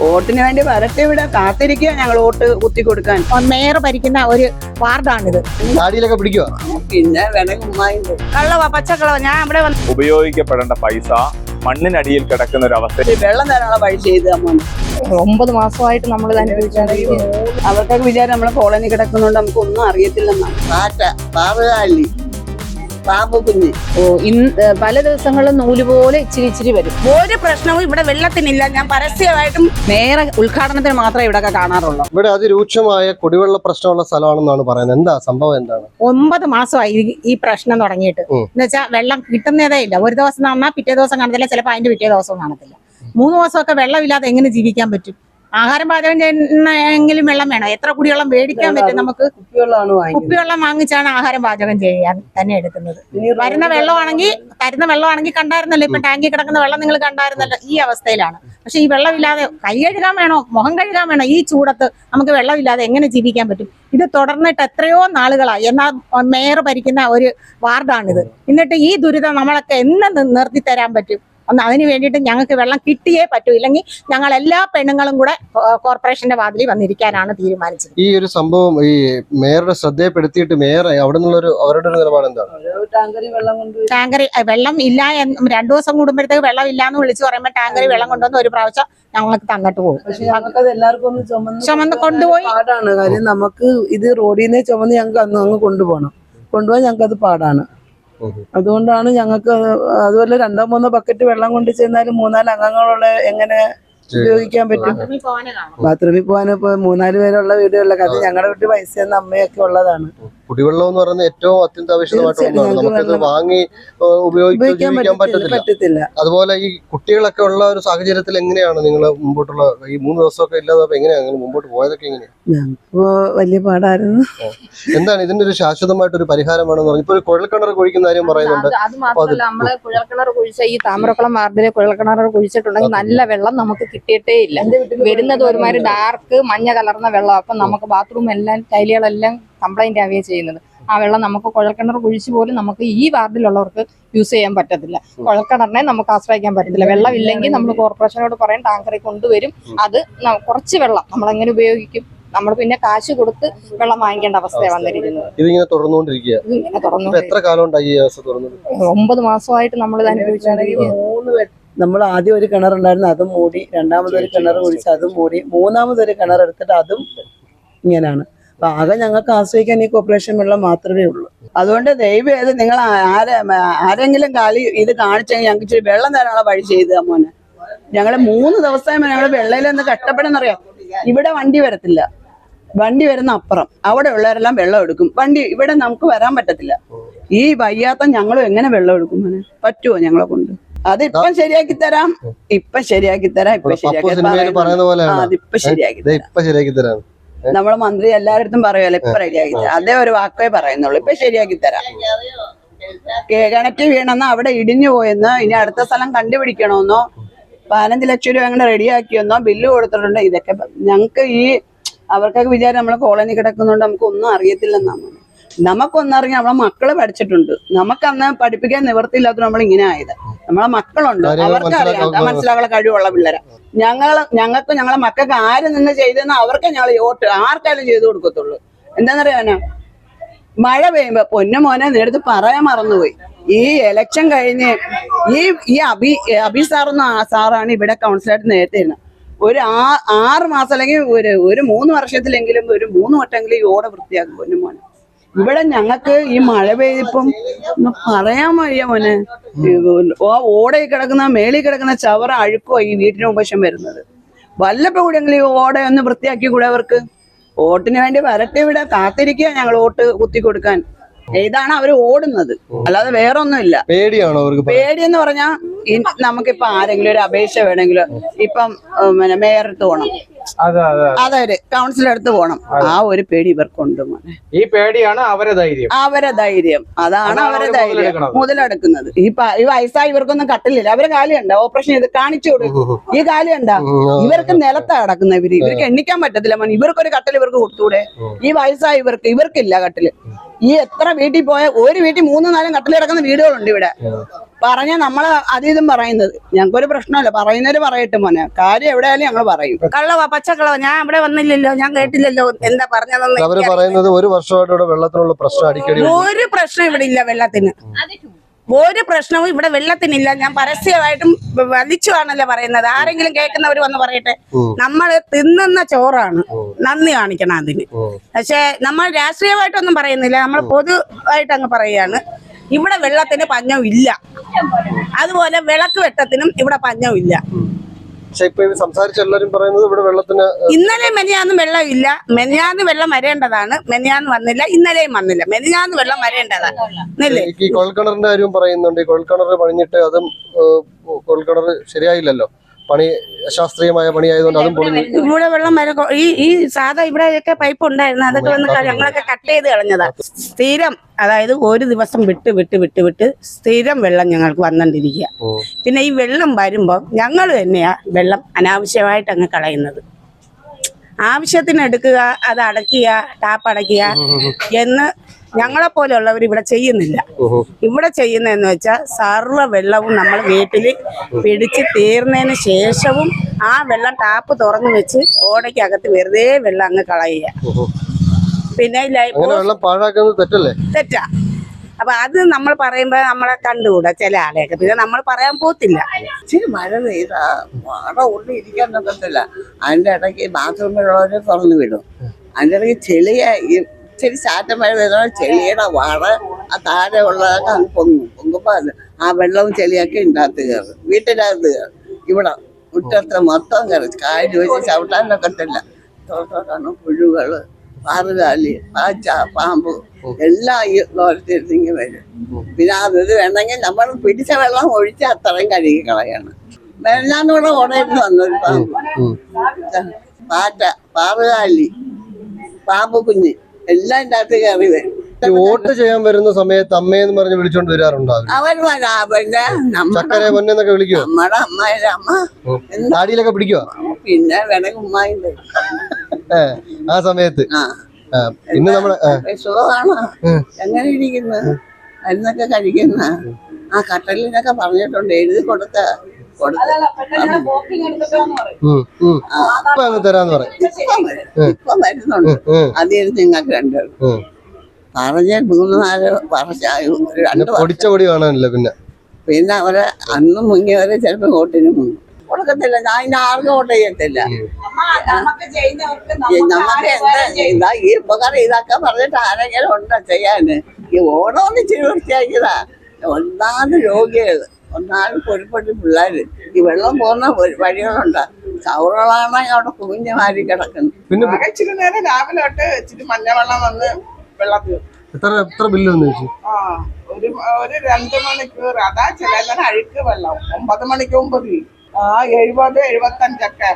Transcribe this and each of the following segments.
വോട്ടിന് വേണ്ടി വരട്ടെ ഇവിടെ കാത്തിരിക്കുക ഞങ്ങൾ വോട്ട് കുത്തി കൊടുക്കാൻ. മേയർ ഭരിക്കുന്ന ഒരു വാർഡാണിത്. താടിയിലൊക്കെ പിടിക്കുക പിന്നെ വിലകുമായിട്ട് കള്ളവ പച്ചക്കളവ ഞാൻ ഇവിടെ വന്ന് ഉപയോഗിക്കപ്പെടേണ്ട പൈസ മണ്ണിനടിയിൽ കിടക്കുന്ന ഒരു അവസ്ഥ വെള്ളം തരാനുള്ള വഴി ചെയ്ത് അമ്മ ഒമ്പത് മാസമായിട്ട് നമ്മൾ ഇത് അവർക്കൊക്കെ വിചാരം നമ്മളെ കോളനി കിടക്കുന്നോണ്ട് നമുക്ക് ഒന്നും അറിയത്തില്ലെന്നാണ്. പാറ്റ പാറുകാലി പാമ്പ് കുഞ്ഞ് ഇന്ന് പല ദിവസങ്ങളിലും നൂൽ പോലെ ഇച്ചിരി ഇച്ചിരി വരും. ഒരു പ്രശ്നവും ഇവിടെ വെള്ളത്തിനില്ല. ഞാൻ പരസ്യമായിട്ടും നേരെ ഉദ്ഘാടനത്തിന് മാത്രമേ ഇവിടെ കാണാറുള്ളൂ. ഇവിടെ അതിരൂക്ഷമായ കുടിവെള്ള പ്രശ്നമുള്ള സ്ഥലമാണെന്നാണ് പറയുന്നത്. എന്താ സംഭവം എന്താണ്? ഒമ്പത് മാസമായി ഈ- ഈ പ്രശ്നം തുടങ്ങിയിട്ട്. എന്ന് വെച്ചാൽ വെള്ളം കിട്ടുന്നതേ ഇല്ല. ഒരു ദിവസം നന്നാ പിറ്റേ ദിവസം കാണത്തില്ല. ചിലപ്പോൾ അതിന്റെ പിറ്റേ ദിവസവും കാണത്തില്ല. മൂന്ന് ദിവസമൊക്കെ വെള്ളമില്ലാതെ എങ്ങനെ ജീവിക്കാൻ പറ്റും? ആഹാരം പാചകം ചെയ്യുന്നെങ്കിലും വെള്ളം വേണം. എത്ര കുടിവെള്ളം മേടിക്കാൻ പറ്റും നമുക്ക്? കുപ്പിവെള്ളം വാങ്ങിച്ചാണ് ആഹാരം പാചകം ചെയ്യാൻ തന്നെ എടുക്കുന്നത്. വരുന്ന വെള്ളമാണെങ്കിൽ തരുന്ന വെള്ളമാണെങ്കിൽ കണ്ടായിരുന്നല്ലോ. ഇപ്പൊ ടാങ്കിൽ കിടക്കുന്ന വെള്ളം നിങ്ങൾ കണ്ടായിരുന്നല്ലോ. ഈ അവസ്ഥയിലാണ്. പക്ഷെ ഈ വെള്ളമില്ലാതെ കൈ കഴുകാൻ വേണോ? മുഖം കഴുകാൻ വേണോ? ഈ ചൂടത്ത് നമുക്ക് വെള്ളമില്ലാതെ എങ്ങനെ ജീവിക്കാൻ പറ്റും? ഇത് തുടർന്നിട്ട് എത്രയോ നാളുകളായി. എന്നാൽ മേയർ ഭരിക്കുന്ന ഒരു വാർഡാണിത്. എന്നിട്ട് ഈ ദുരിതം നമ്മളൊക്കെ എന്ന് നിർത്തി തരാൻ പറ്റും? ഒന്ന് അതിന് വേണ്ടിയിട്ട് ഞങ്ങൾക്ക് വെള്ളം കിട്ടിയേ പറ്റൂ. ഇല്ലെങ്കിൽ ഞങ്ങൾ എല്ലാ പെണ്ണുങ്ങളും കൂടെ കോർപ്പറേഷന്റെ വാതിലിൽ വന്നിരിക്കാനാണ് തീരുമാനിച്ചത്. ഈ ഒരു സംഭവം ഈ മേയറുടെ ശ്രദ്ധയെപ്പെടുത്തിയിട്ട് മേയർ അവിടെ നിന്നുള്ളൊരു അവരുടെ ഒരു നിലപാട് എന്താണ്? ടാങ്കറി വെള്ളം ഇല്ല എന്ന് രണ്ടു ദിവസം കൂടുമ്പോഴത്തേക്ക് വെള്ളം ഇല്ല എന്ന് വിളിച്ചു പറയുമ്പോൾ ടാങ്കറി വെള്ളം കൊണ്ടുവന്ന് ഒരു പ്രാവശ്യം ഞങ്ങൾക്ക് തന്നിട്ട് പോകും. പക്ഷെ എല്ലാവർക്കും ഒന്ന് ചുമന്ന് ചുമന്ന് കൊണ്ടുപോയി. പാടാണ്. കാര്യം നമുക്ക് ഇത് റോഡിൽ നിന്ന് ചുമന്ന് ഞങ്ങൾക്ക് അന്ന് അങ്ങ് കൊണ്ടുപോകണം. കൊണ്ടുപോകാൻ ഞങ്ങൾക്ക് അത് പാടാണ്. അതുകൊണ്ടാണ് ഞങ്ങൾക്ക് അതുപോലെ രണ്ടോ മൂന്നോ ബക്കറ്റ് വെള്ളം കൊണ്ട് ചെന്നാലും മൂന്നാൽ അംഗങ്ങളുള്ള എങ്ങനെ ഉപയോഗിക്കാൻ പറ്റും? ബാത്റൂമിൽ പോകാൻ ഇപ്പൊ മൂന്നാൽ പേരുള്ള വീടുകളിലൊക്കെ അത് ഞങ്ങളുടെ വീട്ടിൽ പൈസ അമ്മയൊക്കെ ഉള്ളതാണ്. കുടിവെള്ളം എന്ന് പറയുന്നത് ഏറ്റവും അത്യന്താപേക്ഷിതമായിട്ടുള്ള ഒന്നാണ്. നമുക്കിത് വാങ്ങി ഉപയോഗിക്കാൻ ജീവിക്കാൻ പറ്റത്തില്ല അതുപോലെ ഈ കുട്ടികളൊക്കെ ഉള്ള ഒരു സാഹചര്യത്തിൽ എങ്ങനെയാണ് നിങ്ങൾ മുമ്പോട്ടുള്ള ഈ മൂന്ന് ദിവസമൊക്കെ ഇല്ലാതെ എങ്ങനെയാണ് നിങ്ങൾ മുമ്പോട്ട് പോയതൊക്കെ എങ്ങനെയാണ്? വലിയ പാടായിരുന്നു. എന്താണ് ഇതിന്റെ ഒരു ശാശ്വതമായിട്ട് ഒരു പരിഹാരമാണെന്ന് പറഞ്ഞു? ഇപ്പൊ ഒരു കുഴൽക്കിണർ കുഴിക്കുന്ന കാര്യം പറയുന്നുണ്ട്. അത് മാത്രമല്ല നമ്മൾ കുഴൽക്കിണർ കുഴിച്ച ഈ താമരക്കുളം വാർഡിലെ കുഴൽക്കിണർ കുഴിച്ചിട്ടുണ്ടെങ്കിൽ നല്ല വെള്ളം നമുക്ക് കിട്ടിയിട്ടേ ഇല്ല. വരുന്നത് ഒരുമാതിരി ഡാർക്ക് മഞ്ഞ കലർന്ന വെള്ളം. അപ്പൊ നമുക്ക് ബാത്റൂം എല്ലാം ടൈലുകളെല്ലാം കംപ്ലൈന്റ് ആവുകയും ചെയ്യുന്നത്. ആ വെള്ളം നമുക്ക് കുഴൽക്കിണർ കുഴിച്ച് പോലും നമുക്ക് ഈ വാർഡിലുള്ളവർക്ക് യൂസ് ചെയ്യാൻ പറ്റത്തില്ല. കുഴൽക്കിണറിനെ നമുക്ക് ആശ്രയിക്കാൻ പറ്റത്തില്ല. വെള്ളം ഇല്ലെങ്കിൽ നമ്മൾ കോർപ്പറേഷനോട് പറയും ടാങ്കറിൽ കൊണ്ടുവരും. അത് കുറച്ച് വെള്ളം നമ്മൾ എങ്ങനെ ഉപയോഗിക്കും? നമ്മൾ പിന്നെ കാശ് കൊടുത്ത് വെള്ളം വാങ്ങിക്കേണ്ട അവസ്ഥയാണ് വന്നിരിക്കുന്നത്. ഇതിങ്ങനെ തുടർന്നുകൊണ്ടിരിക്കുക. തുറന്നു എത്ര കാലമുണ്ടായി ഒമ്പത് മാസമായിട്ട് നമ്മൾ ഇത് മൂന്ന് നമ്മൾ ആദ്യം ഒരു കിണറുണ്ടായിരുന്നു അതും മൂടി. രണ്ടാമതൊരു കിണർ കുഴിച്ച് അതും മൂടി. മൂന്നാമതൊരു കിണർ എടുത്തിട്ട് അതും ഇങ്ങനെയാണ് അപ്പൊ ആകെ ഞങ്ങൾക്ക് ആശ്രയിക്കാൻ ഈ കോർപ്പറേഷൻ വെള്ളം മാത്രമേ ഉള്ളൂ. അതുകൊണ്ട് ദൈവം ഏത് നിങ്ങൾ ആരെ ആരെങ്കിലും കാലി ഇത് കാണിച്ചെങ്കിൽ ഞങ്ങൾക്ക് ഇച്ചിരി വെള്ളം തരാനുള്ള വഴി ചെയ്ത് മോനെ. ഞങ്ങൾ മൂന്ന് ദിവസമായി ഞങ്ങൾ വെള്ളയിലൊന്ന് കഷ്ടപ്പെടുന്നറിയാം ഇവിടെ വണ്ടി വരത്തില്ല. വണ്ടി വരുന്ന അപ്പുറം. അവിടെ ഉള്ളവരെല്ലാം വെള്ളം എടുക്കും. വണ്ടി ഇവിടെ നമുക്ക് വരാൻ പറ്റത്തില്ല. ഈ വയ്യാത്ത ഞങ്ങളും എങ്ങനെ വെള്ളം എടുക്കും മോനെ? പറ്റുമോ ഞങ്ങളെ കൊണ്ട്? അത് ഇപ്പം ശരിയാക്കി തരാം. ഇപ്പം ശരിയാക്കി തരാം. ഇപ്പൊ ശരിയാക്കി അതിപ്പൊ ശരിയാക്കി തരാം. നമ്മളെ മന്ത്രി എല്ലായിടത്തും പറയുമല്ലോ ഇപ്പൊ റെഡിയാക്കി തരാം. അതേ ഒരു വാക്കേ പറയുന്നുള്ളൂ. ഇപ്പൊ ശരിയാക്കി തരാം. കെ- കിണറ്റ് വീണെന്ന് അവിടെ ഇടിഞ്ഞു പോയെന്നോ ഇനി അടുത്ത സ്ഥലം കണ്ടുപിടിക്കണമെന്നോ പതിനഞ്ച് ലക്ഷം രൂപ അങ്ങനെ റെഡിയാക്കിയെന്നോ ബില്ല് കൊടുത്തിട്ടുണ്ട്. ഇതൊക്കെ ഞങ്ങൾക്ക് ഈ അവർക്കൊക്കെ വിചാരം നമ്മളെ കോളനി കിടക്കുന്നോണ്ട് നമുക്ക് ഒന്നും അറിയത്തില്ലെന്നാണ്. നമുക്കൊന്നും അറിയാം നമ്മളെ മക്കൾ പഠിച്ചിട്ടുണ്ട്. നമുക്ക് അന്ന് പഠിപ്പിക്കാൻ നിവർത്തിയില്ലാത്ത നമ്മൾ ഇങ്ങനെ ആയത്. നമ്മളെ മക്കളുണ്ട്? അവർക്ക് അറിയാം മനസ്സിലാക്കാൻ- കഴിവുള്ള പിള്ളേരെ. ഞങ്ങൾ ഞങ്ങൾക്ക് ഞങ്ങളെ മക്കൾക്ക് ആര് നിന്ന് ചെയ്തെന്ന് അവർക്ക് ഞങ്ങൾ വോട്ട് ആർക്കായാലും ചെയ്തു കൊടുക്കത്തുള്ളൂ. എന്താണെന്നറിയാനാ മഴ പെയ്യുമ്പോ പൊന്നു മോനെ നേരത്തെ പറയാൻ മറന്നുപോയി. ഈ എലക്ഷൻ കഴിഞ്ഞ് ഈ ഈ അബി അബി സാറെന്ന സാറാണ് ഇവിടെ കൗൺസിലായിട്ട് നേരത്തെ ഇരുന്നത്. ഒരു ആ ആറ് മാസം അല്ലെങ്കിൽ ഒരു ഒരു മൂന്ന് വർഷത്തിലെങ്കിലും ഒരു മൂന്ന് വട്ടമെങ്കിലും ഈ ഓട വൃത്തിയാക്കും പൊന്നു മോനെ. ഇവിടെ ഞങ്ങൾക്ക് ഈ മഴ പെയ്തിപ്പം പറയാൻ വയ്യ മോനെ. ഓടയിൽ കിടക്കുന്ന മേളിൽ കിടക്കുന്ന ചവറ അഴുക്കോ ഈ വീട്ടിന് ഉപശം വരുന്നത്. വല്ലപ്പോ കൂടെങ്കിലും ഈ ഓട ഒന്ന് വൃത്തിയാക്കി കൂടെ അവർക്ക്? വോട്ടിന് വേണ്ടി വരട്ടെ ഇവിടെ കാത്തിരിക്കുക ഞങ്ങൾ വോട്ട് കുത്തി കൊടുക്കാൻ. ഇതാണ് അവർ ഓടുന്നത്. അല്ലാതെ വേറെ ഒന്നുമില്ല പേടിയാണോ അവർക്ക് പേടി പേടിയെന്ന് പറഞ്ഞാൽ നമുക്കിപ്പോ ആരെങ്കിലും ഒരു അപേക്ഷ വേണമെങ്കിലും ഇപ്പം മേയറിട്ട് പിന്നെ മേയറടുത്ത് പോകണം അതെ കൗൺസിലർ അടുത്ത് കൗൺസിലടുത്ത് പോകണം ആ ഒരു പേടി ഇവർക്കുണ്ട് മോനെ. ഈ പേടിയാണ് അവരെ ധൈര്യം. അവരെ ധൈര്യം. അതാണ് അവരെ ധൈര്യം. മുതലെടുക്കുന്നത്. ഈ ഈ വയസ്സായി ഇവർക്കൊന്നും കട്ടിലില്ല. അവർ കാലി കണ്ട ഓപ്പറേഷൻ ചെയ്ത് കാണിച്ചു കൊടുക്കും. ഈ കാലി കണ്ട. ഇവർക്ക് നിലത്താ കിടക്കുന്ന ഇവർ. ഇവർക്ക് എണ്ണിക്കാൻ പറ്റത്തില്ല മോൻ ഇവർക്കൊരു കട്ടിൽ ഇവർക്ക് കൊടുത്തൂടെ? ഈ വയസ്സായി ഇവർക്ക് ഇവർക്കില്ല കട്ടിൽ. ഈ എത്ര വീട്ടിൽ പോയ ഒരു വീട്ടിൽ മൂന്നും നാലും കട്ടിൽ കിടക്കുന്ന വീടുകളുണ്ട് ഇവിടെ. പറഞ്ഞ നമ്മൾ അതീതും പറയുന്നത്. ഞങ്ങൾക്കൊരു പ്രശ്നമല്ല പറയുന്നവര് പറയട്ടെ മോനെ. കാര്യം എവിടെയായാലും ഞങ്ങൾ പറയും. കള്ളവാ പച്ചക്കളവ ഞാൻ ഇവിടെ വന്നില്ലല്ലോ. ഞാൻ കേട്ടില്ലല്ലോ എന്താ പറഞ്ഞതെന്ന് അവർ പറയുന്നത് ഒരു വർഷമായിട്ട് ഇവിടെ വെള്ളത്തിനുള്ള പ്രശ്നം അടിക്കടി. ഒരു പ്രശ്നം ഇവിടെ ഇല്ല വെള്ളത്തിന്. ഒരു പ്രശ്നവും ഇവിടെ വെള്ളത്തിനില്ല. ഞാൻ പരസ്യമായിട്ടും വലിച്ചുവാണല്ലോ പറയുന്നത്. ആരെങ്കിലും കേൾക്കുന്നവർ വന്ന് പറയട്ടെ. നമ്മൾ തിന്നുന്ന ചോറാണ്. നന്ദി കാണിക്കണം അതിന്. പക്ഷേ നമ്മൾ രാഷ്ട്രീയമായിട്ടൊന്നും പറയുന്നില്ല. നമ്മൾ പൊതുവായിട്ട് അങ്ങ് പറയുകയാണ്. ഇവിടെ വെള്ളത്തിന് പഞ്ഞവും ഇല്ല. അതുപോലെ വിളക്ക് വെട്ടത്തിനും ഇവിടെ പഞ്ഞവും ഇല്ല. പക്ഷെ ഇപ്പൊ ഈ സംസാരിച്ച എല്ലാരും പറയുന്നത് ഇവിടെ വെള്ളത്തിന് ഇന്നലെ മെനിയാന്ന് വെള്ളം ഇല്ല. മെനിയാന്ന് വെള്ളം വരേണ്ടതാണ്. മെനിയാന്ന് വന്നില്ല. ഇന്നലെയും വന്നില്ല. മെനിയാന്ന് വെള്ളം വരേണ്ടതാണ്. ഈ കുഴൽക്കിണറിന്റെ കാര്യം പറയുന്നുണ്ട്. ഈ കുഴൽക്കിണർ പണിഞ്ഞിട്ട് അതും കൊൽക്കിണർ ശരിയായില്ലല്ലോ. പണി അശാസ്ത്രീയമായ പണിയായതുകൊണ്ട് അതും പൊളിഞ്ഞു. ഇവിടെ വെള്ളം വരെ ഈ ഈ സാധാ ഇവിടെയൊക്കെ പൈപ്പ് ഉണ്ടായിരുന്നു. അതൊക്കെ വന്ന് ഞങ്ങളൊക്കെ കട്ട് ചെയ്ത് കളഞ്ഞതാ. സ്ഥിരം അതായത് ഒരു ദിവസം വിട്ട് വിട്ട് വിട്ട് വിട്ട് സ്ഥിരം വെള്ളം ഞങ്ങൾക്ക് വന്നോണ്ടിരിക്കുക പിന്നെ ഈ വെള്ളം വരുമ്പോൾ ഞങ്ങൾ തന്നെയാ വെള്ളം അനാവശ്യമായിട്ട് അങ്ങ് കളയുന്നത്. ആവശ്യത്തിന് എടുക്കുക അത് അടയ്ക്കുക ടാപ്പ് അടയ്ക്കുക എന്ന് ഞങ്ങളെ പോലെയുള്ളവർ ഇവിടെ ചെയ്യുന്നില്ല. ഇവിടെ ചെയ്യുന്നതെന്ന് വെച്ചാൽ സർവ വെള്ളവും നമ്മൾ വീട്ടിൽ പിടിച്ച് തീർന്നതിന് ശേഷവും ആ വെള്ളം ടാപ്പ് തുറന്നു വെച്ച് ഓടയ്ക്കകത്ത് വെറുതെ വെള്ളം അങ്ങ് കളയുക. പിന്നെ തെറ്റല്ലേ? തെറ്റാ. അപ്പൊ അത് നമ്മൾ പറയുമ്പോ നമ്മളെ കണ്ടുകൂടാ ചില ആളെയൊക്കെ പിന്നെ നമ്മൾ പറയാൻ പോത്തില്ല. ഇച്ചിരി മഴ പെയ്താ മഴ ഉള്ളിൽ ഇരിക്കാൻ പറ്റത്തില്ല. അതിന്റെ ഇടയ്ക്ക് ബാത്റൂമിലുള്ളവരെ തുറന്നു വിടും. അതിന്റെ ഇടയ്ക്ക് ചെളിയ ഇച്ചിരി ചാറ്റ മഴ പെയ്താൽ ചെളിയുടെ വാഴ ആ താഴെ ഉള്ളതൊക്കെ അങ്ങ് പൊങ്ങും. പൊങ്ങുമ്പോ ആ വെള്ളവും ചെളിയൊക്കെ ഉണ്ടാകത്ത് കയറും. വീട്ടിനകത്ത് കയറും. ഇവിടെ മുറ്റത്ത് മൊത്തം കയറി. കാൽ വെച്ച് ചവിട്ടാനൊക്കത്തില്ല. തോട്ടോട്ടാണ് പുഴുകൾ പാറുകാലി പാച്ച പാമ്പ് എല്ലാം ഈ ലോരത്തിരുന്നെങ്കിൽ വരും. പിന്നെ അത് വേണമെങ്കിൽ നമ്മൾ പിടിച്ച വെള്ളം ഒഴിച്ച് അത്രയും കഴുകി കളയണം. കൂടെ ഓടയിരുന്നു വന്നൊരു പാമ്പ്. പാറ്റ പാറുകാലി പാമ്പ് കുഞ്ഞ് എല്ലാം ഇതിന്റെ അകത്ത് കയറി വരും. വോട്ട് ചെയ്യാൻ വരുന്ന സമയത്ത് അമ്മയെന്ന് പറഞ്ഞ് വിളിച്ചോണ്ട് വരാറുണ്ടോ അവർ വരാ പിന്നെ ചക്കരെ പൊന്നെന്നൊക്കെ നമ്മുടെ അമ്മ. എന്താ? താടിയിലൊക്കെ പിടിക്കുവോ? പിന്നെ വേണമെങ്കിൽ ഉമ്മായിന്റെ ആ സമയത്ത്. ആ. ആ, ഇന്ന് നമ്മളെ സുഖമാണോ. എങ്ങനെ ഇരിക്കുന്നു? മരുന്നൊക്കെ കഴിക്കുന്ന? ആ കട്ടലിനൊക്കെ പറഞ്ഞിട്ടുണ്ട്. എഴുതി കൊടുത്ത കൊടുത്ത. തരാന്ന് പറയും. ഇപ്പം നിങ്ങൾക്ക് രണ്ടുപേരും. പറഞ്ഞ മൂന്ന് നാല് വർഷമായി. രണ്ട് പിന്നെ പൊടിച്ച പൊടി കാണാനില്ല പിന്നെ. പിന്നെ അവരെ അന്നും മുങ്ങിയവരെ ചിലപ്പോൾ കോട്ടിനും മുങ്ങും. കൊടുക്കത്തില്ല. ഞാൻ ഇനി ആർക്കും വോട്ട് ചെയ്യത്തില്ല. ഈ നമുക്ക് എന്താ ഇതാ ഈ ഉപകാരം ഇതൊക്കെ പറഞ്ഞിട്ട് ആരെങ്കിലും ഉണ്ടോ ചെയ്യാന്? ഈ ഓണമൊന്നും വൃത്തിയാക്കിയതാ ഒന്നാമത് രോഗികൾ ഒന്നാമത് പൊരുപ്പെട്ട് പിള്ളേര്. ഈ വെള്ളം പോകുന്ന വഴി- വഴികളുണ്ട്. ചവറുകളാണെങ്കിൽ അവിടെ കുഞ്ഞു മാറി കിടക്കുന്നു പിന്നെ ഇച്ചിരി നേരം രാവിലെ തൊട്ട് ഇച്ചിരി മഞ്ഞവെള്ളം വന്ന് വെള്ളത്തിൽ എത്ര എത്ര ബില്ല് വന്നു ചോദിച്ചു ആ ഒരു ഒരു രണ്ട് മണിക്കൂർ. അതാ ചില നേരം അഴുക്ക് വെള്ളം. ഒമ്പത് മണിക്ക് മുമ്പ് തീരും ആ എഴുപത് എഴുപത്തഞ്ചൊക്കെ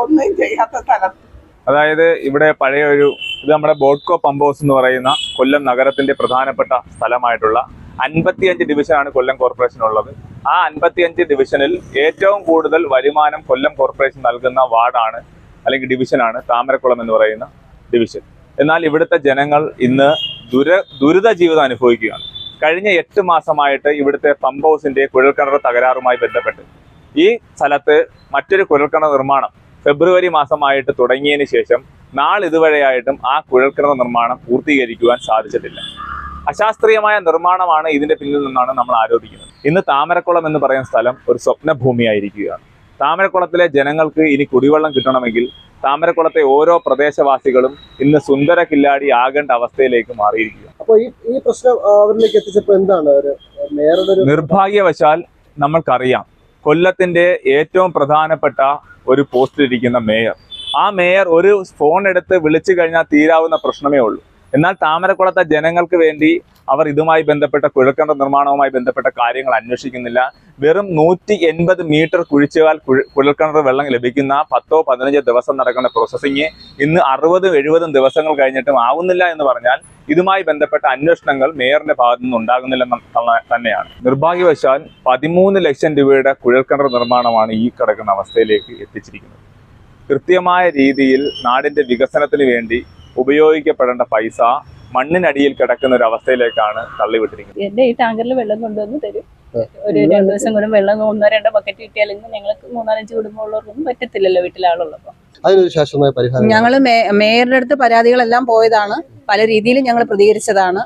ഒന്നും ചെയ്യാത്ത സ്ഥലത്ത് അതായത് ഇവിടെ പഴയ ഒരു ഇത് നമ്മുടെ ബോട്ട്കോ പമ്പ് ഹൗസ് എന്ന് പറയുന്ന കൊല്ലം നഗരത്തിന്റെ പ്രധാനപ്പെട്ട സ്ഥലമായിട്ടുള്ള അൻപത്തിയഞ്ച് ഡിവിഷനാണ് കൊല്ലം കോർപ്പറേഷൻ ഉള്ളത്. ആ അൻപത്തിയഞ്ച് ഡിവിഷനിൽ ഏറ്റവും കൂടുതൽ വരുമാനം കൊല്ലം കോർപ്പറേഷൻ നൽകുന്ന വാർഡാണ് അല്ലെങ്കിൽ ഡിവിഷനാണ് താമരക്കുളം എന്ന് പറയുന്ന ഡിവിഷൻ. എന്നാൽ ഇവിടുത്തെ ജനങ്ങൾ ഇന്ന് ദുര ദുരിത ജീവിതം അനുഭവിക്കുകയാണ്. കഴിഞ്ഞ എട്ട് മാസമായിട്ട് ഇവിടുത്തെ പമ്പ് ഹൗസിന്റെ കുഴൽക്കിണർ തകരാറുമായി ബന്ധപ്പെട്ട്. ഈ സ്ഥലത്ത് മറ്റൊരു കുഴൽക്കിണർ നിർമ്മാണം ഫെബ്രുവരി മാസമായിട്ട് തുടങ്ങിയതിന് ശേഷം നാളിതുവരെയായിട്ടും ആ കുഴൽക്കിണർ നിർമ്മാണം പൂർത്തീകരിക്കുവാൻ സാധിച്ചിട്ടില്ല. അശാസ്ത്രീയമായ നിർമ്മാണമാണ് ഇതിന്റെ പിന്നിൽ നിന്നാണ് നമ്മൾ ആരോപിക്കുന്നത്. ഇന്ന് താമരക്കുളം എന്ന് പറയുന്ന സ്ഥലം ഒരു സ്വപ്ന ഭൂമിയായിരിക്കുകയാണ് താമരക്കുളത്തിലെ ജനങ്ങൾക്ക് ഇനി കുടിവെള്ളം കിട്ടണമെങ്കിൽ താമരക്കുളത്തെ ഓരോ പ്രദേശവാസികളും ഇന്ന് സുന്ദര കില്ലാടി ആകേണ്ട അവസ്ഥയിലേക്ക് മാറിയിരിക്കുക അപ്പോൾ ഈ ഈ പ്രശ്നം അവരിലേക്ക് എത്തിച്ചപ്പോൾ എന്താണ് നിർഭാഗ്യവശാൽ നമ്മൾക്കറിയാം കൊല്ലത്തിന്റെ ഏറ്റവും പ്രധാനപ്പെട്ട ഒരു പോസ്റ്റിലിരിക്കുന്ന മേയർ. ആ മേയർ ഒരു ഫോൺ എടുത്ത് വിളിച്ചു കഴിഞ്ഞാൽ തീരാവുന്ന പ്രശ്നമേ ഉള്ളൂ. എന്നാൽ താമരക്കുളത്തെ ജനങ്ങൾക്ക് വേണ്ടി അവർ ഇതുമായി ബന്ധപ്പെട്ട കുഴൽക്കിണർ നിർമ്മാണവുമായി ബന്ധപ്പെട്ട കാര്യങ്ങൾ അന്വേഷിക്കുന്നില്ല. വെറും നൂറ്റി എൺപത് മീറ്റർ കുഴിച്ചാൽ കുഴ- കുഴൽക്കിണർ വെള്ളം ലഭിക്കുന്ന പത്തോ പതിനഞ്ചോ ദിവസം നടക്കുന്ന പ്രോസസ്സിങ് ഇന്ന് അറുപതും എഴുപതും ദിവസങ്ങൾ കഴിഞ്ഞിട്ടും ആവുന്നില്ല എന്ന് പറഞ്ഞാൽ ഇതുമായി ബന്ധപ്പെട്ട അന്വേഷണങ്ങൾ മേയറിന്റെ ഭാഗത്തു നിന്ന് ഉണ്ടാകുന്നില്ലെന്ന് തന്ന- തന്നെയാണ്. നിർഭാഗ്യവശാൽ പതിമൂന്ന് ലക്ഷം രൂപയുടെ കുഴൽക്കിണർ നിർമ്മാണമാണ് ഈ കിടക്കുന്ന അവസ്ഥയിലേക്ക് എത്തിച്ചിരിക്കുന്നത്. കൃത്യമായ രീതിയിൽ നാടിന്റെ വികസനത്തിന് വേണ്ടി ഉപയോഗിക്കപ്പെടേണ്ട പൈസ മണ്ണിനടിയിൽ കിടക്കുന്ന ഒരു അവസ്ഥയിലേക്കാണ് തള്ളിവിട്ടിരിക്കുന്നത്. എന്റെ ഈ ടാങ്കറിൽ വെള്ളം കൊണ്ടുവന്ന് തരും. ഒരു രണ്ടു ദിവസം കൂടും വെള്ളം ഒന്നോ രണ്ടോ ബക്കറ്റ് കിട്ടിയാലെങ്കിൽ ഞങ്ങൾക്ക് മൂന്നാലഞ്ച് കുടുംബമുള്ളവർക്കൊന്നും പറ്റത്തില്ലല്ലോ വീട്ടിലെ ആളുള്ളപ്പോൾ അതിനൊരു ശാശ്വതമായ പരിഹാരം ഞങ്ങൾ മേയറുടെ അടുത്ത് പരാതികളെല്ലാം പോയതാണ്. പല രീതിയിലും ഞങ്ങൾ പ്രതികരിച്ചതാണ്.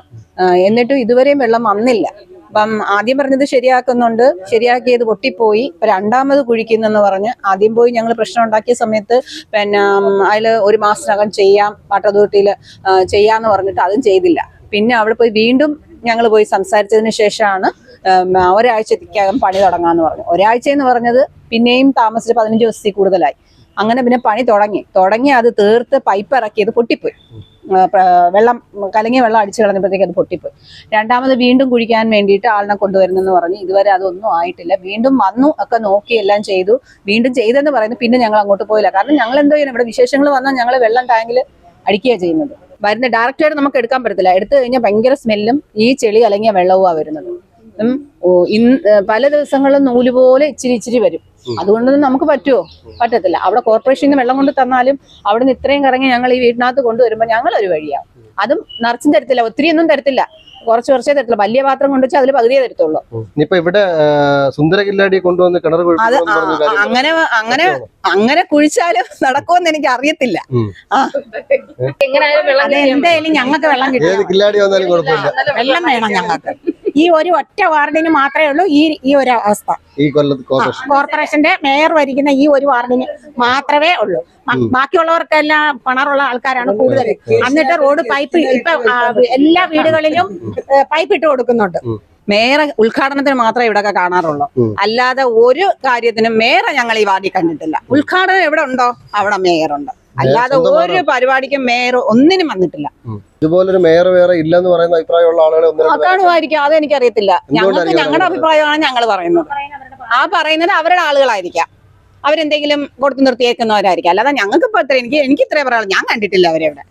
എന്നിട്ടും ഇതുവരെയും വെള്ളം വന്നില്ല. അപ്പം ആദ്യം പറഞ്ഞത് ശരിയാക്കുന്നുണ്ട്. ശരിയാക്കിയത് പൊട്ടിപ്പോയി. ഇപ്പം രണ്ടാമത് കുഴിക്കുന്നെന്ന് പറഞ്ഞ് ആദ്യം പോയി ഞങ്ങൾ പ്രശ്നം ഉണ്ടാക്കിയ സമയത്ത് പിന്നെ അതിൽ ഒരു മാസത്തിനകം ചെയ്യാം വാട്ടർ അതോറിറ്റിയിൽ ചെയ്യാന്ന് പറഞ്ഞിട്ട് അതും ചെയ്തില്ല. പിന്നെ അവിടെ പോയി വീണ്ടും ഞങ്ങൾ പോയി സംസാരിച്ചതിന് ശേഷമാണ് ഒരാഴ്ചത്തേക്കകം പണി തുടങ്ങാന്ന് പറഞ്ഞു. ഒരാഴ്ച എന്ന് പറഞ്ഞത് പിന്നെയും താമസിച്ച് പതിനഞ്ച് ദിവസത്തിൽ കൂടുതലായി. അങ്ങനെ പിന്നെ പണി തുടങ്ങി. തുടങ്ങി അത് തീർത്ത് പൈപ്പ് ഇറക്കിയത് പൊട്ടിപ്പോയി. ആ, പ്ര- വെള്ളം കലങ്ങിയ വെള്ളം അടിച്ചു കളഞ്ഞപ്പോഴത്തേക്ക് അത് പൊട്ടിപ്പോയി. രണ്ടാമത് വീണ്ടും കുഴിക്കാൻ വേണ്ടിയിട്ട് ആളിനെ കൊണ്ടുവരുന്നെന്ന് പറഞ്ഞ് ഇതുവരെ അതൊന്നും ആയിട്ടില്ല. വീണ്ടും വന്നു ഒക്കെ നോക്കി എല്ലാം ചെയ്തു. വീണ്ടും ചെയ്തെന്ന് പറയുന്നു പിന്നെ ഞങ്ങൾ അങ്ങോട്ട് പോയില്ല. കാരണം ഞങ്ങൾ എന്തോ ചെയ്യണം ഇവിടെ വിശേഷങ്ങൾ വന്നാൽ ഞങ്ങൾ വെള്ളം ടാങ്കിൽ അടിക്കുകയാണ് ചെയ്യുന്നത്. വരുന്ന ഡയറക്റ്റായിട്ട് നമുക്ക് എടുക്കാൻ പറ്റത്തില്ല. എടുത്തു കഴിഞ്ഞാൽ ഭയങ്കര സ്മെല്ലും ഈ ചെളി അല്ലെങ്കിൽ വെള്ളവുമാണ് വരുന്നത്. ഇന്ന് പല ദിവസങ്ങളിലും നൂൽ പോലെ ഇച്ചിരി ഇച്ചിരി വരും. അതുകൊണ്ടൊന്നും നമുക്ക് പറ്റുമോ പറ്റത്തില്ല. അവിടെ കോർപ്പറേഷനിൽ നിന്ന് വെള്ളം കൊണ്ട് തന്നാലും അവിടെ നിന്ന് ഇത്രയും കറങ്ങി ഞങ്ങൾ ഈ വീടിനകത്ത് കൊണ്ടുവരുമ്പോൾ ഞങ്ങൾ ഒരു വഴിയാവും അതും നിറച്ചും തരത്തില്ല. ഒത്തിരി ഒന്നും തരത്തില്ല. കുറച്ച് കുറച്ചേ തരത്തില്ല. വലിയ പാത്രം കൊണ്ടുവച്ചാൽ അതിൽ പകുതിയേ തരത്തുള്ളൂ. ഇവിടെ സുന്ദര കില്ലാടി കൊണ്ടുവന്ന് കിണർ അത് അങ്ങനെ അങ്ങനെ അങ്ങനെ കുഴിച്ചാലും നടക്കുമെന്ന് എനിക്ക് അറിയത്തില്ല എന്തായാലും ഞങ്ങൾക്ക് വെള്ളം ഏത് കിട്ടും വെള്ളം വേണം ഞങ്ങൾക്ക്. ഈ ഒരു ഒറ്റ വാർഡിന് മാത്രമേ ഉള്ളൂ ഈ ഈ ഒരു അവസ്ഥ. ഈ കൊല്ലത്ത് കോർപ്പറേഷന്റെ മേയർ ഭരിക്കുന്ന ഈ ഒരു വാർഡിന് മാത്രമേ ഉള്ളൂ. ബാക്കിയുള്ളവർക്കെല്ലാം പണറുള്ള ആൾക്കാരാണ് കൂടുതൽ എന്നിട്ട് റോഡ് പൈപ്പ് ഇപ്പൊ എല്ലാ വീടുകളിലും പൈപ്പ് ഇട്ട് കൊടുക്കുന്നുണ്ട്. മേയർ ഉദ്ഘാടനത്തിന് മാത്രമേ ഇവിടെ കാണാറുള്ളൂ. അല്ലാതെ ഒരു കാര്യത്തിനും മേയറെ ഞങ്ങൾ ഈ വാർഡിൽ കണ്ടിട്ടില്ല. ഉദ്ഘാടനം എവിടെ ഉണ്ടോ? അവിടെ മേയറുണ്ട്. അല്ലാതെ ഒരു പരിപാടിക്കും മേയർ ഒന്നിനും വന്നിട്ടില്ല. ഇതുപോലൊരു മേയർ വേറെ ഇല്ലെന്ന് പറയുന്ന അഭിപ്രായമുള്ള ആളുകളെ കാണുമായിരിക്കും അതെനിക്കറിയത്തില്ല. ഞങ്ങൾക്ക് ഞങ്ങളുടെ അഭിപ്രായമാണ് ഞങ്ങൾ പറയുന്നത്. ആ പറയുന്നത് അവരുടെ ആളുകളായിരിക്കാം. അവരെന്തെങ്കിലും കൊടുത്തു നിർത്തിയേക്കുന്നവരായിരിക്കും. അല്ലാതെ ഞങ്ങൾക്ക് ഇപ്പൊ എനിക്ക് എനിക്ക് ഇത്രേ പറയാനുള്ളൂ. ഞാൻ കണ്ടിട്ടില്ല അവരെ ഇവിടെ